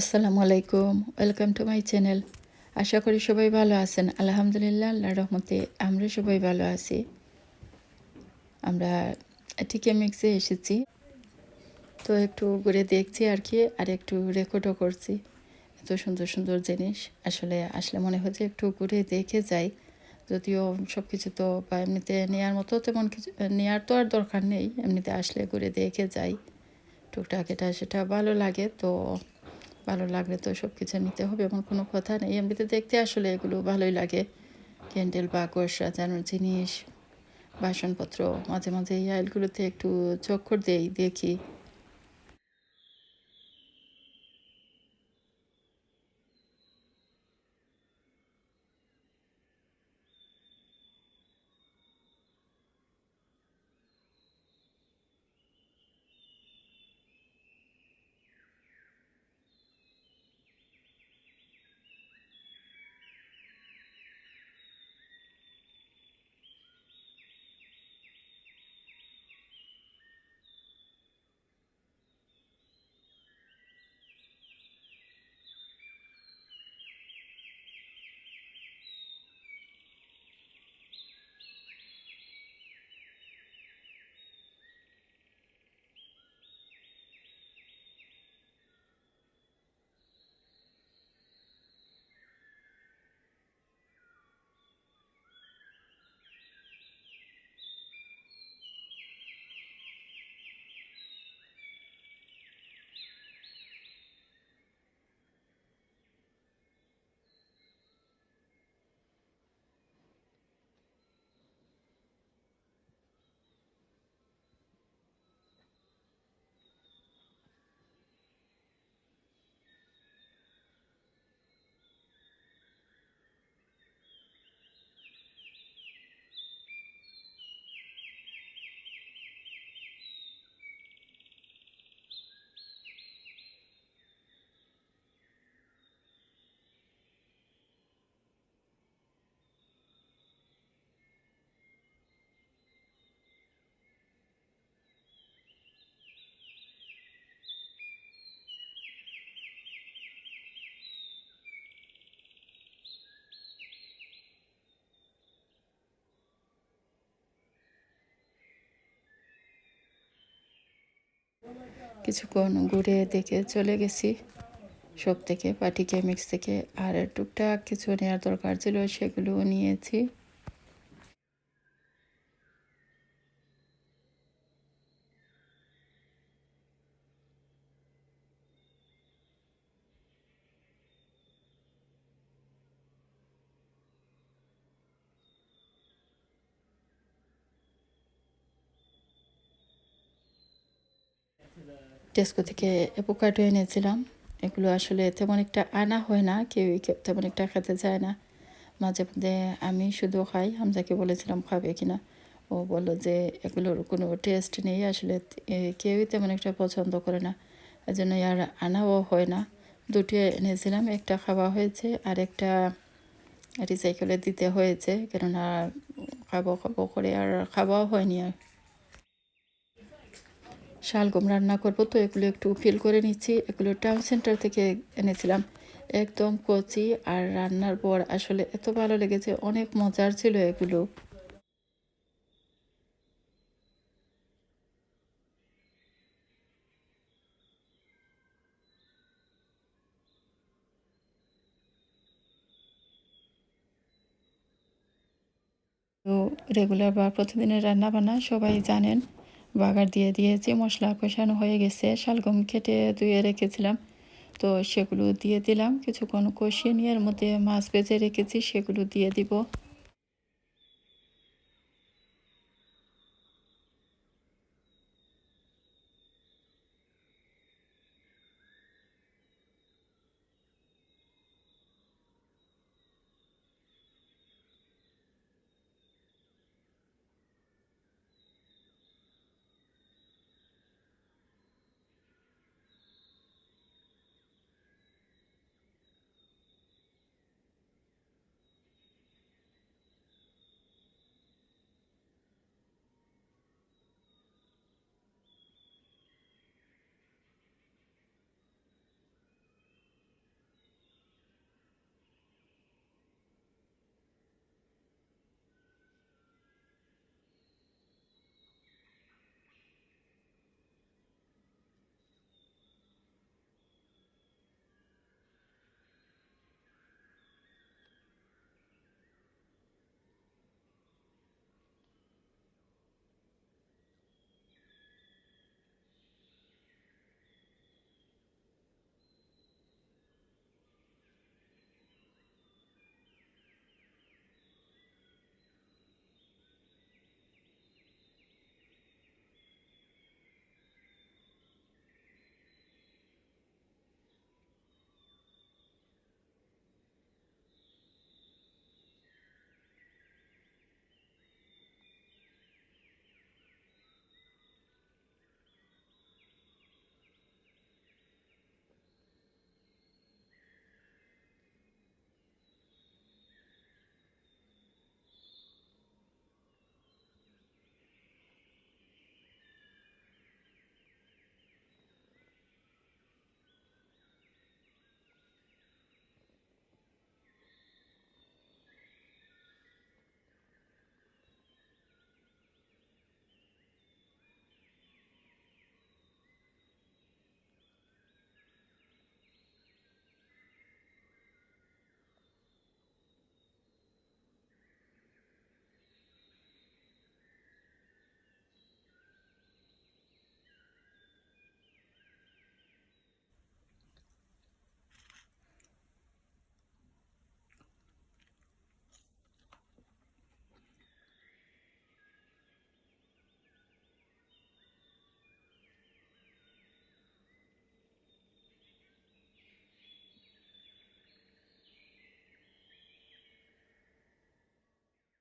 আসসালামু আলাইকুম, welcome to my channel. আশা করি সবাই ভালো আছেন। আলহামদুলিল্লাহ আল্লাহ রহমতে আমরা সবাই ভালো আছি। আমরা টিকে মিক্সে এসেছি। তো একটু ঘুরে দেখছি আর কি, আর একটু রেকর্ডও করছি। এত সুন্দর সুন্দর জিনিস। আসলে আসলে মনে হচ্ছে একটু ঘুরে দেখে যাই। যদিও সব কিছু তো বা এমনিতে নেওয়ার মতো তেমন কিছু নেওয়ার তো আর দরকার নেই। এমনিতে আসলে ঘুরে দেখে যাই। টুকটাক এটা, সেটা ভালো লাগে। তো ভালো লাগলে তো সব কিছু নিতে হবে এমন কোনো কথা নেই। এমনিতে দেখতে আসলে এগুলো ভালোই লাগে। ক্যান্ডেল বা কোষ সাজানোর জিনিস, বাসনপত্র, মাঝে মাঝে এই আইলগুলোতে একটু চক্কর দেই, দেখি। কিছুক্ষণ ঘুরে দেখে চলে গেছি। সব থেকে পাটিকে মিক্স থেকে। আর টুকটাক কিছু নেওয়ার দরকার ছিল, সেগুলো নিয়েছি। টেস্কো থেকে অ্যাভোকাডো এনেছিলাম। এগুলো আসলে তেমন একটা আনা হয় না কেউই তেমন একটা খেতে চায় না। মাঝে মধ্যে আমি শুধু খাই, হামজাকে বলেছিলাম খাবে কিনা। ও বলল যে এগুলোর কোনো টেস্ট নেই, আসলে কেউই তেমন একটা পছন্দ করে না। এই জন্য আর আনাও হয় না। দুটি এনেছিলাম, একটা খাওয়া হয়েছে আর একটা রিসাইকেলে দিতে হয়েছে। কেননা খাব খাব করে আর খাওয়াও হয়নি আর। শালগম রান্না করব, তো এগুলো একটু ফিল করে নিচ্ছি। এগুলো টাউন সেন্টার থেকে এনেছিলাম। একদম কচি আর রান্নার পর আসলে এত ভালো লেগেছে, অনেক মজার ছিল এগুলো। রেগুলার বা প্রতিদিনের রান্না বান্না সবাই জানেন। বাগার দিয়ে দিয়েছি, মশলা কষানো হয়ে গেছে, শালগম কেটে ধুয়ে রেখেছিলাম। তো সেগুলো দিয়ে দিলাম, কিছুক্ষণ কষিয়ে নিয়ে এর মধ্যে মাছ ভেজে রেখেছি, সেগুলো দিয়ে দিব।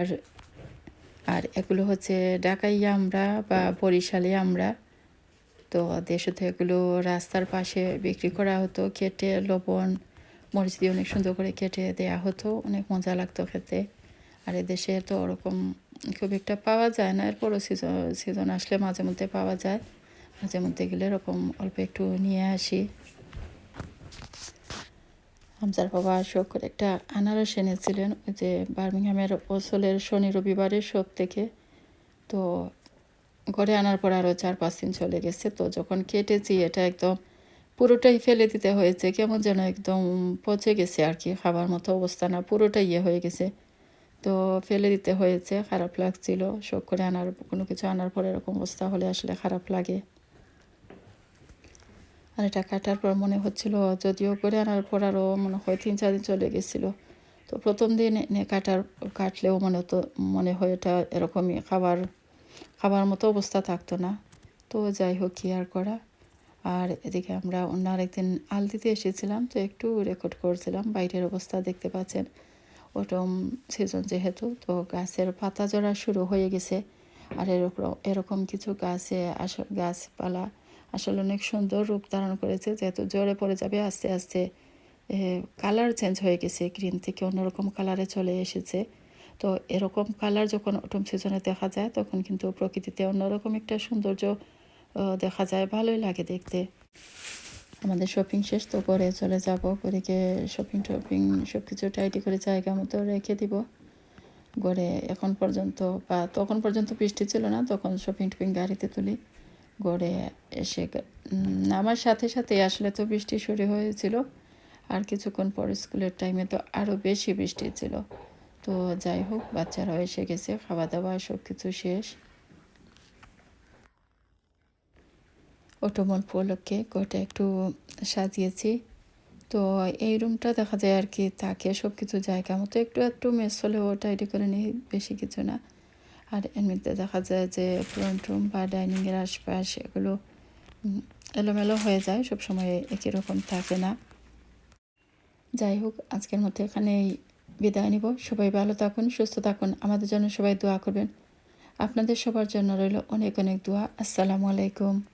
আর আর এগুলো হচ্ছে ঢাকাই আমরা বা বরিশালে আমরা তো দেশে তো এগুলো রাস্তার পাশে বিক্রি করা হতো, কেটে লবণ, মরিচ দিয়ে অনেক সুন্দর করে কেটে দেয়া হতো, অনেক মজা লাগতো খেতে। আর এদেশে তো ওরকম খুব একটা পাওয়া যায় না, এরপরও সিজন সিজন আসলে মাঝে মধ্যে পাওয়া যায়। মাঝে মধ্যে গেলে এরকম অল্প একটু নিয়ে আসি। হামজার বাবা শখ করে একটা আনারস এনেছিলেন ওই যে বার্মিংহামের ওসলের শনি রবিবারের সব থেকে তো ঘরে আনার পর আরও চার, পাঁচ দিন চলে গেছে। তো যখন কেটেছি, এটা একদম পুরোটাই ফেলে দিতে হয়েছে। কেমন যেন একদম পচে গেছে আর কি খাবার মতো অবস্থা না, পুরোটাই ইয়ে হয়ে গেছে। তো ফেলে দিতে হয়েছে, খারাপ লাগছিল। শখ করে আনার, কোনো কিছু আনার পর এরকম অবস্থা হলে আসলে খারাপ লাগে। আর এটা কাটার পর মনে হচ্ছিল, যদিও করে আনার পর আরও মনে হয় তিন চার দিন চলে গেছিল। তো প্রথম দিন এনে কাটার, কাটলেও মনে হতো, মনে হয় এটা এরকমই খাবার খাবার মতো অবস্থা থাকতো না। তো যাই হোক, কি আর করা। আর এদিকে আমরা অন্য আরেকদিন আলদিতে এসেছিলাম, তো একটু রেকর্ড করছিলাম, বাইরের অবস্থা দেখতে পাচ্ছেন। ওটম সিজন যেহেতু, তো গাছের পাতা জড়া শুরু হয়ে গেছে। আর এরকম এরকম কিছু গাছে আস গাছপালা আসলে অনেক সুন্দর রূপ ধারণ করেছে, যেহেতু জোরে পড়ে যাবে, আস্তে আস্তে কালার চেঞ্জ হয়ে গেছে গ্রিন থেকে অন্যরকম কালারে চলে এসেছে। তো এরকম কালার যখন অটম সিজনে দেখা যায়, তখন কিন্তু প্রকৃতিতে অন্যরকম একটা সৌন্দর্য দেখা যায়। ভালোই লাগে দেখতে। আমাদের শপিং শেষ, তো করে চলে যাব। করে গিয়ে শপিং টপিং সব কিছু টাইটি করে জায়গা মতো রেখে দিব। গড়ে এখন পর্যন্ত, বা তখন পর্যন্ত বৃষ্টি ছিল না, তখন শপিং টপিং গাড়িতে তুলি। গড়ে এসে নামার সাথে সাথে আসলে তো বৃষ্টি শুরু হয়েছিল। আর কিছুক্ষণ পর স্কুলের টাইমে তো আরও বেশি বৃষ্টি ছিল। তো যাই হোক, বাচ্চারাও এসে গেছে খাওয়া দাওয়া সব কিছু শেষ। অটোমল উপলক্ষে গোটা একটু সাজিয়েছি। তো এই রুমটা দেখা যায় আর কি থাকে সব কিছু জায়গা মতো একটু একটু মেস হলেও টাইডি করে নিই, বেশি কিছু না। আর এমনিতে দেখা যায় যে ফ্রন্ট রুম বা ডাইনিংয়ের আশপাশ এগুলো এলোমেলো হয়ে যায় সব সময় একই রকম থাকে না। যাই হোক, আজকের মতো এখানেই বিদায় নিব। সবাই ভালো থাকুন, সুস্থ থাকুন, আমাদের জন্য সবাই দোয়া করবেন। আপনাদের সবার জন্য রইল অনেক অনেক দোয়া। আসসালামু আলাইকুম।